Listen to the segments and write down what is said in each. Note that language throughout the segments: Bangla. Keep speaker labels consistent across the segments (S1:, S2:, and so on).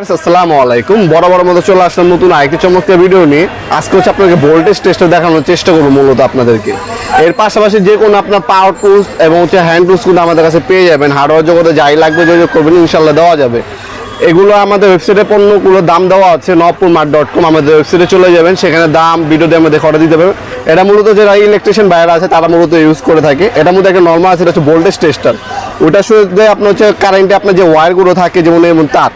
S1: আসসালামু আলাইকুম। বড় বড় মতো চলে আসলাম নতুন আরেকটি চমৎকার ভিডিও নিয়ে। আজকে হচ্ছে আপনাকে ভোল্টেজ টেস্টটা দেখানোর চেষ্টা করব মূলত আপনাদেরকে। এর পাশাপাশি যে কোনো আপনার পাওয়ার টুলস এবং হচ্ছে হ্যান্ড টুলস কিন্তু আমাদের কাছে পেয়ে যাবেন। হার্ডওয়্যার জগতে যাই লাগবে, যোগাযোগ করবেন ইনশাল্লাহ দেওয়া যাবে। এগুলো আমাদের ওয়েবসাইটে পণ্যগুলোর দাম দেওয়া আছে নবপুর মার্ট ডট কম আমাদের ওয়েবসাইটে চলে যাবেন, সেখানে দাম ভিডিও দিয়ে আমাদের অর্ডার দিতে পারবেন এটা মূলত যারা ইলেকট্রিশিয়ান বাইরে আছে, তারা মূলত ইউজ করে থাকে। এটার মধ্যে একটা নর্মাল আছে, এটা হচ্ছে ভোল্টেজ টেস্টার ওটা শুধু আপনার হচ্ছে কারেন্টে আপনার যে ওয়্যারগুলো থাকে, যেমন এমন তার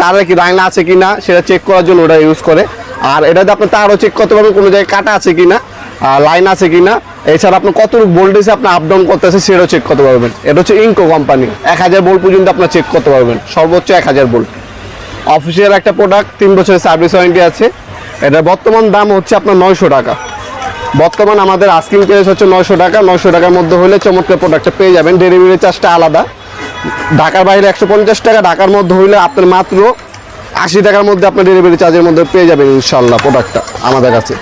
S1: তার কি লাইন আছে কি না সেটা চেক করার জন্য ওটা ইউজ করে। আর এটাতে আপনি তারও চেক করতে পারবেন কোনো জায়গায় কাটা আছে কিনা আর লাইন আছে কিনা। এছাড়া আপনি কত ভোল্টেজে আপনি আপ ডাউন করতেছে সেটাও চেক করতে পারবেন। এটা হচ্ছে ইনকো কোম্পানি এক হাজার ভোল্ট পর্যন্ত আপনার চেক করতে পারবেন। সর্বোচ্চ এক হাজার ভোল্ট অফিসিয়াল একটা প্রোডাক্ট তিন বছরের সার্ভিস ওয়ারেন্টি আছে। এটার বর্তমান দাম হচ্ছে আপনার নয়শো টাকা। বর্তমান আমাদের আস্কিং প্রাইস হচ্ছে নয়শো টাকা। নয়শো টাকার মধ্যে হলে চমৎকার প্রোডাক্টটা পেয়ে যাবেন। ডেলিভারি চার্জটা আলাদা। ঢাকার বাইরে একশো পঞ্চাশ টাকা, ঢাকার মধ্যে হইলে আপনার মাত্র আশি টাকার মধ্যে আপনার ডেলিভারি চার্জের মধ্যে পেয়ে যাবেন ইনশাল্লাহ প্রোডাক্টটা আমাদের কাছে।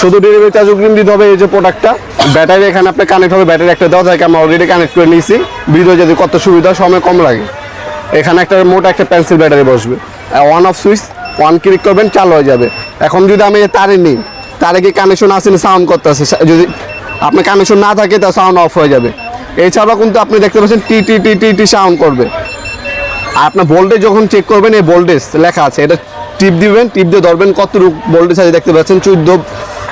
S1: শুধু ডেলিভারি চার্জ অগ্রিম দিতে হবে এই যে প্রোডাক্টটা ব্যাটারি এখানে আপনার কানেক্ট হবে ব্যাটারি একটা দেওয়া থাকে, আমরা অলরেডি কানেক্ট করে নিয়েছি। ভিডিও যদি কত সুবিধা, সময় কম লাগে। এখানে একটা মোটা একটা পেন্সিল ব্যাটারি বসবে। One off switch one click করবেন, চালু হয়ে যাবে। এখন যদি আমি তারে নিই, তারে কি কানেকশন আসেনি সাউন্ড করতেছে? যদি আপনার কানেকশন না থাকে তা সাউন্ড অফ হয়ে যাবে। এছাড়াও কিন্তু আপনি দেখতে পাচ্ছেন টি টি টি টি টি সাউন্ড করবে। আর আপনার ভোল্টেজ যখন চেক করবেন এই ভোল্টেজ লেখা আছে। এটা টিপ দিবেন টিপ দিয়ে ধরবেন কত ভোল্টেজ আছে দেখতে পাচ্ছেন চোদ্দ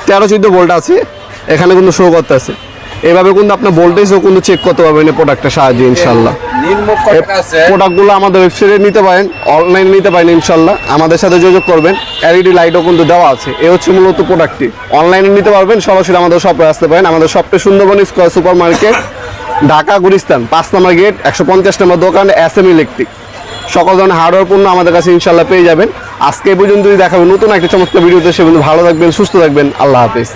S1: তেরো চোদ্দ ভোল্ট আছে। এখানে কিন্তু শো করতে আছে এভাবে কিন্তু আপনার ভোল্টেজও কিন্তু চেক করতে পারবেন এই প্রোডাক্টের সাহায্যে ইনশাল্লাহ প্রোডাক্টগুলো আমাদের ওয়েবসাইটে নিতে পারেন অনলাইনে নিতে পারেন ইনশাল্লাহ আমাদের সাথে যোগাযোগ করবেন এলইডি লাইটও কিন্তু দেওয়া আছে। এ হচ্ছে মূলত প্রোডাক্টটি অনলাইনে নিতে পারবেন সরাসরি আমাদের শপে আসতে পারেন। আমাদের শপটা Sundarban square super market Dhaka, Gulistan, পাঁচ নম্বর গেট, একশো পঞ্চাশ নম্বর দোকান এস এম ইলেকট্রিক সকল ধরনের হার্ডওয়ার পণ্য আমাদের কাছে ইনশাল্লাহ পেয়ে যাবেন। আজকে পর্যন্তই দেখাবেন নতুন একটা চমৎকার ভিডিওতে সে ভালো থাকবেন, সুস্থ থাকবেন, আল্লাহ হাফিজ।